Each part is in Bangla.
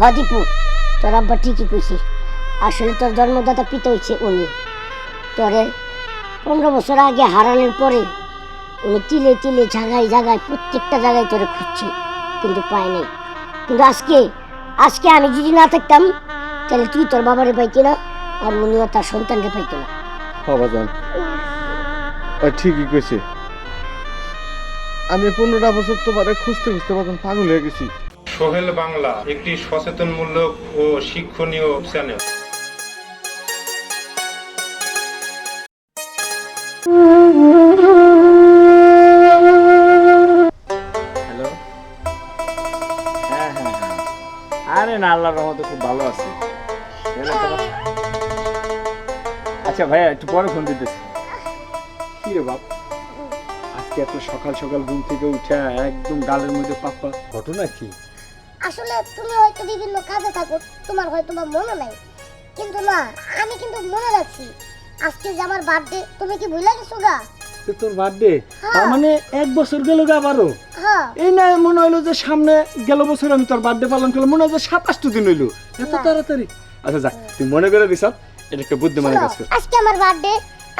হদিপু তোর আব্বা ঠিকই কইছি। আসলে তোর জন্মদাতা পিতা হচ্ছে উনি। তোরে পনেরো বছর আগে হারানোর পরে উনি তিলে তিলে জায়গায় জায়গায় প্রত্যেকটা জায়গায় তোরে খুঁজছে কিন্তু পায় নাই। কিন্তু আজকে আজকে আমি যদি না থাকতাম, তাহলে তুই তোর বাবারে পাইতি না, আর উনিও তার সন্তানকে পাইতো না। বাবা যান ঠিকই কইছে। আমি পনেরোটা বছর তোমারে খুঁজতে খুঁজতে পাগল হয়ে গেছি। সোহেল বাংলা একটি সচেতনমূলক ও শিক্ষণীয় চ্যানেল হ্যালো হ্যাঁ হ্যাঁ হ্যাঁ। আরে না আল্লাহর রহমতে খুব ভালো আছি। আচ্ছা ভাইয়া একটু পরে ফোন দিতেছি। কি রে বাপ? আজকে এত সকাল সকাল ঘুম থেকে উঠে একদম গালের মধ্যে পাপ্পা। ঘটনা কি? আসলে তুমি হয়তো বিভিন্ন কাজে থাকো তোমার হয়তো বা মনে নাই। কিন্তু না আমি কিন্তু মনে রাখছি আজকে যে আমার বার্থডে তুমি কি ভুলে গেছো গা? তোর বার্থডে তার মানে এক বছর গেল গা আবারও? হ্যাঁ। এই না মনে হইল যে সামনে গেল বছর আমি তোর বার্থডে পালন করলাম মনে হয় যে সাতাশটা দিন হইল। এত তাড়াতাড়ি। আচ্ছা যাক তুই মনে করে দিস এটা একটা বুদ্ধিমানের কাজ কর। আজকে আমার বার্থডে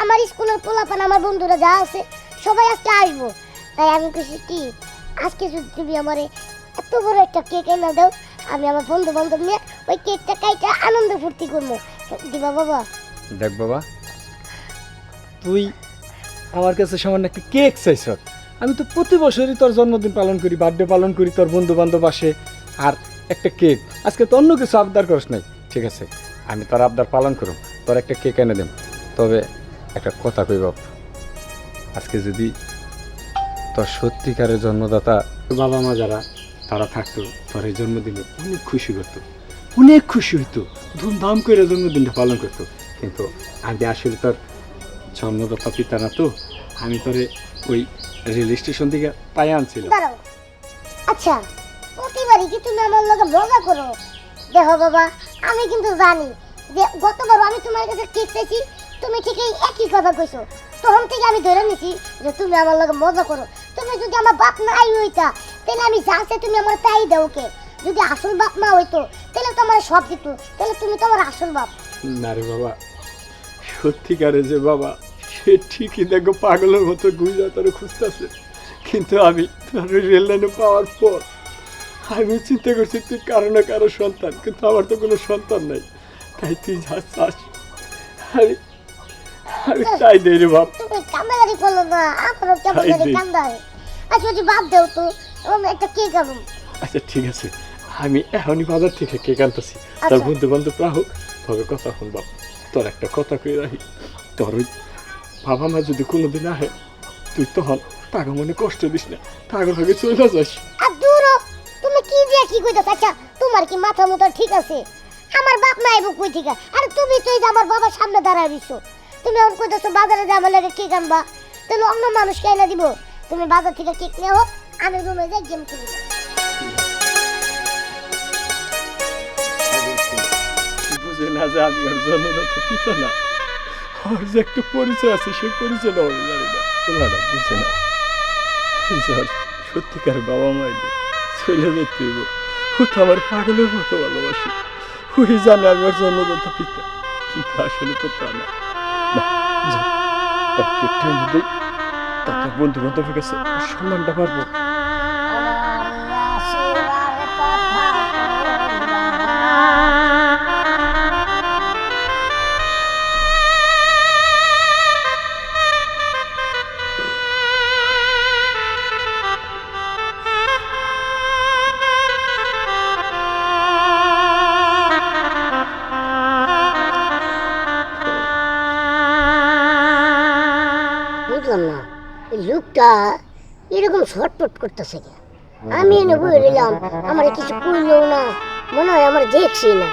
আমার স্কুলের পোলাপান আমার বন্ধুরা যা আছে সবাই আজকে আসব। তাই আমি খুশি কি? আজকে যদি তুমি আমারে এত বড় একটা কেক এনে দাও, আমি আমার বন্ধু বান্ধব নিয়ে ওই কেকটা আনন্দ ফুর্তি করব। দিবা বাবা দেখ বাবা, তুই আমার কাছে সামান্য একটা কেক চাইছ। আমি তো প্রতি বছরই তোর জন্মদিন পালন করি বার্থডে পালন করি, তোর বন্ধু বান্ধব আসে, আর একটা কেক আজকে তো অন্য কিছু আবদার করিস নাই। ঠিক আছে, আমি তোর আবদার পালন করুম, তোর একটা কেক এনে দেব তবে একটা কথা কই বাপ, আজকে যদি তোর সত্যিকারের জন্মদাতা বাবা মা যারা তারা থাকতো, তোর জন্মদিনে অনেক খুশি করতো, অনেক খুশি হইতো, ধুমধাম করে জন্মদিনটা পালন করতো। কিন্তু আমি আসলে তোর জন্মদাতা পিতা না তো, আমি তোরে ওই রেল স্টেশন থেকে পায়ে আনছিলাম। আচ্ছা প্রতিবারই কি তুমি আমার লগে মজা করো? দেখো বাবা, আমি কিন্তু জানি যে গতবার আমি তোমার কাছে কেক চাইছি, তুমি ঠিক এই একই কথা কইছো। তখন থেকে আমি ধরে নিছি যে তুমি আমার লগে মজা করো। তুমি যদি আমার বাপ না আই হইতা তাহলে আমি যা চাই তুমি আমার তাই দাও কে যদি আসল বাপ মা হইতো তাহলে তো আমার সব দিত। তাহলে তুমি তো আমার আসল বাপ। না রে বাবা সত্যিকারে যে বাবা সে ঠিকই দেখো পাগলের মতো গুজা তোর খুঁজতেছে। কিন্তু আমি তোর রেল লাইনে পাওয়ার পর আমি চিন্তা করছি তুই কারও না কারও সন্তান কিন্তু আমার তো কোনো সন্তান নাই। তাই তুই যা চাস আমি আমি তাই দে রে বাপ। তুমি করল না আমারও কেমন হয় আচ্ছা যদি বাদ দেও তো একটা কেক আচ্ছা ঠিক আছে। আমি এখনই বাজার থেকে কেক আনতেছি। তোর আচ্ছা। বন্ধু বান্ধব রাহুক তবে কথা শুন বাপ তোর একটা কথা কই রাখি। তোর ওই বাবা মা যদি কোনোদিন আহে তুই তখন টাকা মনে কষ্ট দিস না। টাকা ভাগে চলে যাস। আর দূর তুমি কি দিয়ে কি কইতাছ? আচ্ছা তোমার কি মাথা মতো ঠিক আছে? আমার বাপ মা আইব কই ঠিক আরে তুমি তো আমার বাবার সামনে দাঁড়ায় রইছো। তুমি এখন কইতাছো বাজারে যে আমার লাগে কেক আনবা। তাহলে অন্য মানুষ কেনা দিব। তুমি বাজার থেকে কেক নেও আমি রুমে যাই গেম খেলি। না যে আমি ওর জন্য না তো না। ওর যে একটা পরিচয় আছে সেই পরিচয়টা আমি জানি না। বুঝে না। সত্যিকার বাবা ও তো আমার পাগলের মতো ভালোবাসে। ওই জানে আমি ওর জন্মদাতা পিতা। কিন্তু আসলে তো তা না। না, তাতে বন্ধু বান্ধবের কাছে সম্মানটা পারব লোকটা এরকম ছটপট করতেছে কি আমি এনে বই রইলাম, আমার কিছু কইলেও না, মনে হয় আমার দেখছি না।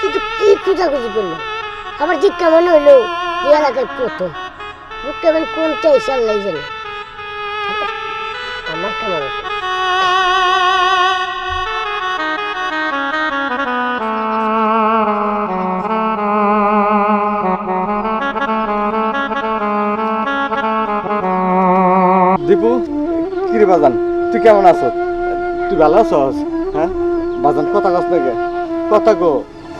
কিন্তু কি খোঁজাখুঁজি করল? আমার দিকটা মনে হলো এই এলাকায় প্রথম লোকটা মানে কোনটা এসে লাগছে জানে। আমার কেমন দীপু কিরে বাজান তুই কেমন আছো? তুই ভালো আছস? হ্যাঁ? বাজান কথা কস নাকি কথা গো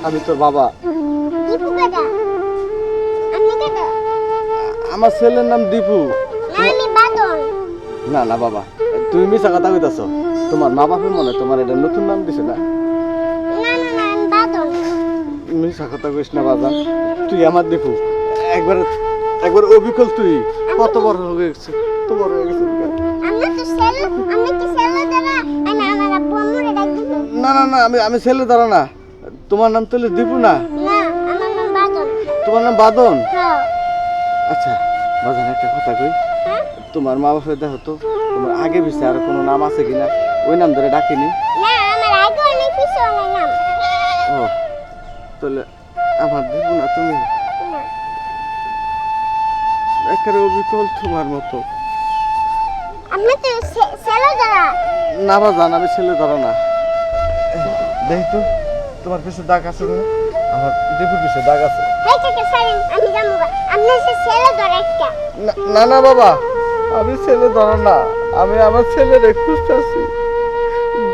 আমি তোর বাবা। আমার ছেলের নাম দীপু। না না বাবা তুমি মিশা কথা কইতাছ। তোমার মা বাপের মনে তোমার এটা নতুন নাম দিছে না? মিশা কথা কইস না বাবা তুই আমার দীপু। একবার একবার অবিকল তুই। কত বড় হয়ে গেছে কত বড় হয়ে গেছে আমরা তো সেল আমি তো সেল দ্বারা? আমি আমার আব্বু আম্মুরে ডাক না না না আমি আমি না। তোমার নাম তাহলে দীপু না? না আমার নাম বাদন তোমার নাম বাদন হ্যাঁ আচ্ছা বাজান একটা কথা কই। হ্যাঁ? তোমার মা বাপের দেখো তো তোমার আগে পিছে আর কোনো নাম আছে কিনা? ওই নাম ধরে ডাকিনি? না আমার আগে অনেক কিছু অনেক নাম। ও তাহলে আমার দিব না তুমি। একেবারে অবিকল তোমার মতো। আপনি তো সেল দ্বারা না বাজান আমি ছেলে ধরো না। দেখি তো তোমার পিছে দাগ আছে না আমার দীপুর পিছে দাগ আছে। আমি যাব গা। আপনি সে সেল দ্বারা একটা। না- না না বাবা আমি ছেলে ধরো না। আমি আমার ছেলেরে খুঁজতেছি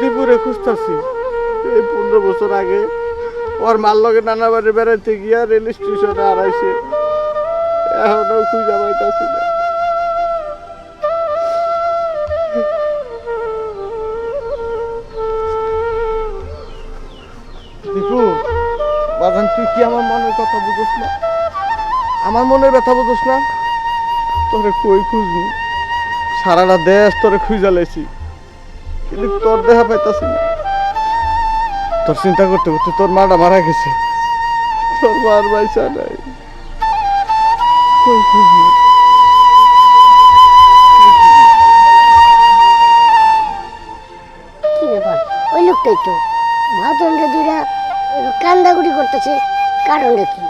দীপুরে খুঁজতেছি। এই পনেরো বছর আগে ওর মার লগে নানা বাড়ি বেড়াইতে গিয়া রেল স্টেশনে হারাইছে এখনও খুঁজে পাইতাছি না। তুই কি আমার মনের কথা বুঝোস না? আমার মনের ব্যথা বুঝোস না? তোরে কই খুঁজবি? সারাটা দেশ তোরে খুঁজা লাইছি, কিন্তু তোর দেখা পাইতাছি না। তোর চিন্তা করতে করতে তোর মাটা মারা গেছে। তোর মার বাইসা নাই। কই তো। ভাতনরে দুইরা কান্দাগুড়ি করতেছে। কারণটা কি?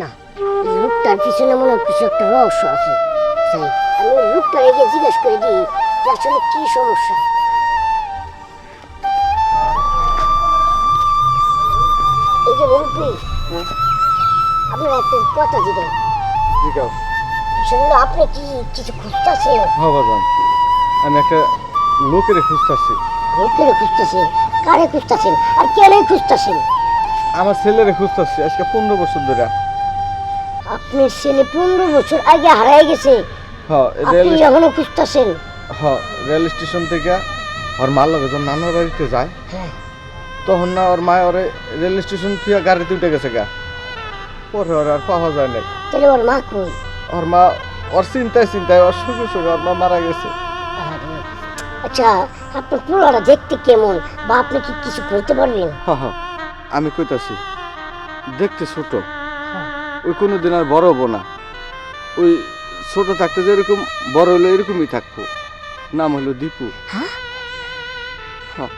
না লোকটার পিছনে মনে হয় কিছু একটা রহস্য আছে। তাই আমি ওই লোকটার এগিয়ে জিজ্ঞেস করে দিই যে আসলে কি সমস্যা? এই যে আপনার একটা কথা জিজ্ঞেস সেগুলো আপনি কি কিছু খুঁজতেছেন? হ্যাঁ বাজান আমি একটা লোকের খুঁজতেছি। লোকের খুঁজতেছেন? কারে খুঁজতেছেন? আর কেন খুঁজতেছেন? আমার ছেলেরে খুঁজতেছি আজকে পনেরো বছর ধরে। আপনার ছেলে পনেরো বছর আগে হারাই গেছে। হ্যাঁ রেল আপনি এখনও খুঁজতেছেন? হ্যাঁ রেল স্টেশন থেকে ওর মার লগে যখন নানার বাড়িতে যায় হ্যাঁ। তখন না ওর মা ওরে রেল স্টেশন থেকে গাড়িতে উঠে গেছে গা। পরে ওর আর পাওয়া যায় নাই। তাহলে ওর মা কই? ওর মা ওর চিন্তায় চিন্তায় ওর সুখে সুখে ওর মা মারা গেছে। আচ্ছা আপনার পুরোটা দেখতে কেমন? বা আপনি কি কিছু করতে পারবেন? হ্যাঁ হ্যাঁ আমি কইতাছি দেখতে ছোট। হ্যাঁ। ওই কোনো দিন আর বড় হব না। ওই ছোট থাকতে যেরকম বড় হলে এরকমই থাকব। নাম হলো দীপু। হ্যাঁ? হ্যাঁ।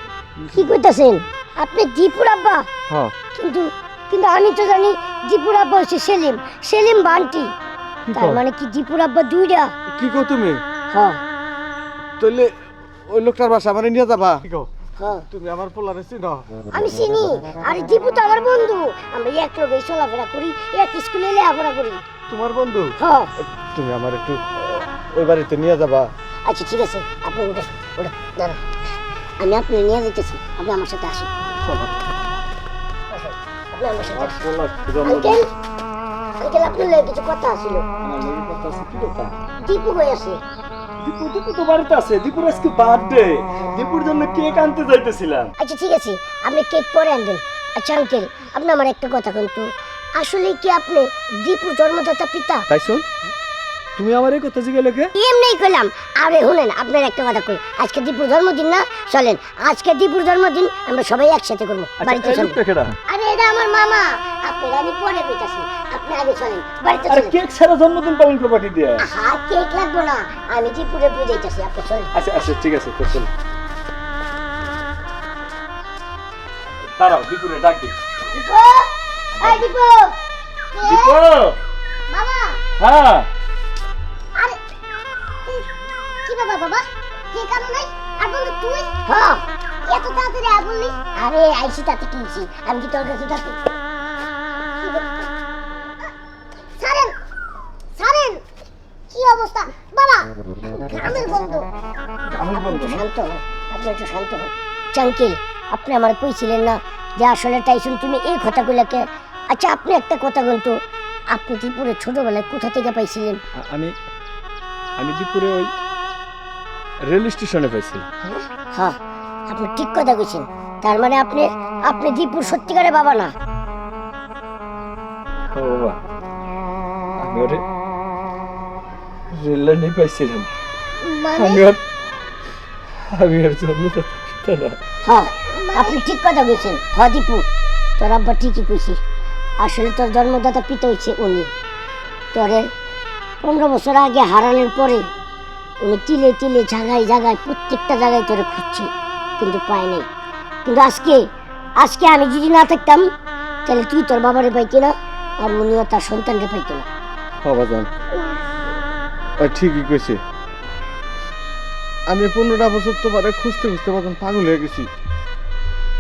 কি কইতাছেন? আপনি দীপুর আব্বা? হ্যাঁ। কিন্তু কিন্তু আমি তো জানি দীপুর আব্বা হচ্ছে সেলিম। সেলিম বান্টি। তার মানে কি দীপুর আব্বা দুইটা? কি কো তুমি? হ্যাঁ। তাহলে ওই লোকটার বাসা আমার নিয়ে যাবা? কি কও? হ্যাঁ। তুমি আমার পোলারে চিনো? আমি চিনি। আরে দীপু তো আমার বন্ধু। আমরা এক লগে চলাফেরা করি এক স্কুলে লেখাপড়া করি। তোমার বন্ধু? হ্যাঁ। তুমি আমার একটু ওই বাড়িতে নিয়ে যাবা। আচ্ছা ঠিক আছে। আপনি উঠে উঠে দাঁড়ান। আমি আপনি নিয়ে যেতেছি আপনি আমার সাথে আসুন। চলো। আপনি আমার সাথে আসুন। পোলার জন্মদিন। আঙ্কেল আঙ্কেল আপনার লাগে কিছু কথা কথা? দীপু কই আছে। দীপু দীপু তো বাড়িতে আছে দীপুর আজকে বার্থডে দীপুর জন্য কেক আনতে যাইতেছিলাম। আচ্ছা ঠিক আছে আপনি কেক পরে আনবেন। আচ্ছা আঙ্কেল আপনি আমার একটা কথা কিন্তু আসলে কি আপনি দীপুর জন্মদাতা পিতা? তাই শোন তুমি আমার এই কথা জিজ্ঞেস লেখে এমনি করলাম। আরে শুনেন আপনার একটা কথা কই। আজকে দীপুর জন্মদিন না? চলেন আজকে দীপুর জন্মদিন আমরা সবাই একসাথে করব। বাড়িতে চলেন। আরে এটা আমার মামা। আপনার আমি পরে পেটাছি আপনি আগে চলেন বাড়িতে আরে চলেন। কেক ছাড়া জন্মদিন পালন করবা কি দিয়ে? হ্যাঁ কেক লাগবো না। আমি দীপুরে বুঝাইতেছি আপনি চলেন। আচ্ছা আচ্ছা ঠিক আছে তো চল। দাঁড়াও দীপুরে ডাক দি। দীপু! এই দীপু! দীপু! বাবা হ্যাঁ? কি বাবা কে কারণ নাই? আর বন্ধু তুই? হ্যাঁ। এত তাড়াতাড়ি আর বললি? আরে আইসি তাতে কিনছি আমি কি তোর কাছে তাতে সারেন সারেন কি অবস্থা? বাবা গ্রামের বন্ধু বলব না শান্ত আপনি একটু শান্ত হন। চাঙ্কিল আপনি আমার কইছিলেন না যে আসলে টাইসন তুমি এই কথাগুলোকে আচ্ছা আপনি একটা কথা বলতো। আপনি ত্রিপুরে ছোটবেলায় কোথা থেকে পাইছিলেন? আমি আমি দুপুরে ওই রেল স্টেশনে পাইছিলাম হ্যাঁ আপনি ঠিক কথা কইছেন। তার মানে আপনি আপনি দীপুর সত্যিকারে বাবা না? ও বাবা আমি ওরে রেল লাইনে পাইছিলাম। মানে? আমি ওর আমি ওর জন্মদাতা না। হ্যাঁ আপনি ঠিক কথা কইছেন। হ দীপু তোর আব্বা ঠিকই কইছি। আসলে তোর জন্মদাতা পিতা হচ্ছে উনি। তোরে পনেরো বছর আগে হারানোর পরে উনি তিলে তিলে জায়গায় জায়গায় প্রত্যেকটা জায়গায় তোরে খুঁজছে কিন্তু পায় নাই। কিন্তু আজকে আজকে আমি যদি না থাকতাম তাহলে তুই তোর বাবারে পাইতি না আর উনিও তার সন্তানকে পাইতো না। বাবা যান ঠিকই কইছে। আমি পনেরোটা বছর তোমারে খুঁজতে খুঁজতে বাজান পাগল হয়ে গেছি।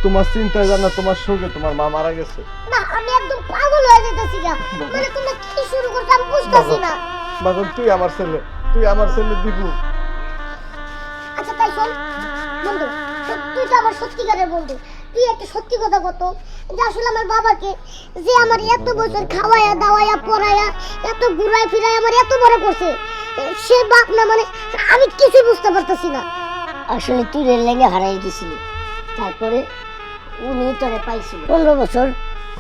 তোমার চিন্তায় জানা তোমার শোকে তোমার মা মারা গেছে। না আমি একদম পাগল হয়ে যেতেছি না মানে তোমরা কি শুরু করছ আমি বুঝতেছি না। বাজান তুই আমার ছেলে। তুই আমার ছেলে দিবু আচ্ছা তাই শোন বন্ধু তুই তো আমার সত্যিকারের বন্ধু। তুই একটা সত্যি কথা কত। যে আসলে আমার বাবাকে যে আমার এত বছর খাওয়ায়া দাওয়ায়া পড়ায়া এত ঘুরায় ফিরায় আমার এত বড় করছে সে বাপ না মানে আমি কিছু বুঝতে পারতেছি না। আসলে তুই রেল লাইনে হারাই গেছিলি। তারপরে উনি তোরে পাইছিল। পনেরো বছর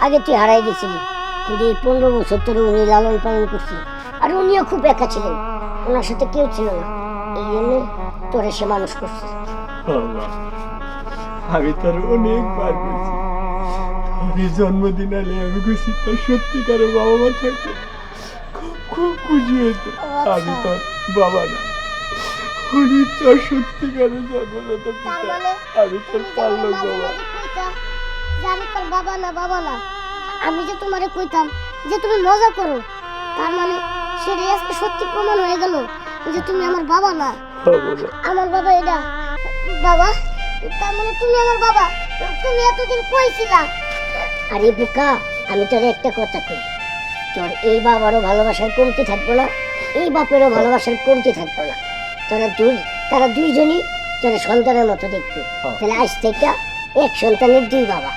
আগে তুই হারাই গেছিলি। কিন্তু এই পনেরো বছর তোর উনি লালন পালন করছিল আর উনিও খুব একা ছিলেন। ওনার সাথে কেউ ছিল না। এই জন্য তোরে সে মানুষ করছে। আমি তার অনেকবার গেছি তোর জন্মদিন আলে আমি খুশি তোর সত্যিকারের বাবা মা থাকবে। খুব খুব খুশি হতো আমি তোর বাবা না উনি তোর সত্যিকারের জন্মদাতা পিতা। মানে আমি তোর পাল্লো বাবা। আমি তোর বাবা না বাবা না আমি যে তোমারে কইতাম যে তুমি মজা করো তার মানে সেটাই আজকে সত্যি প্রমাণ হয়ে গেল যে তুমি আমার বাবা না। আমার বাবা এটা। বাবা? তার মানে তুমি আমার বাবা? তুমি এতদিন কইছিলা আরে বোকা আমি তোর একটা কথা কই। তোর এই বাবারও ভালোবাসার কমতি থাকব না এই বাপেরও ভালোবাসার কমতি থাকব না। তোরা দুই তারা দুইজনই তোরা সন্তানের মতো দেখবে। হ্যাঁ। তাহলে আজ থেকে এক সন্তানের দুই বাবা।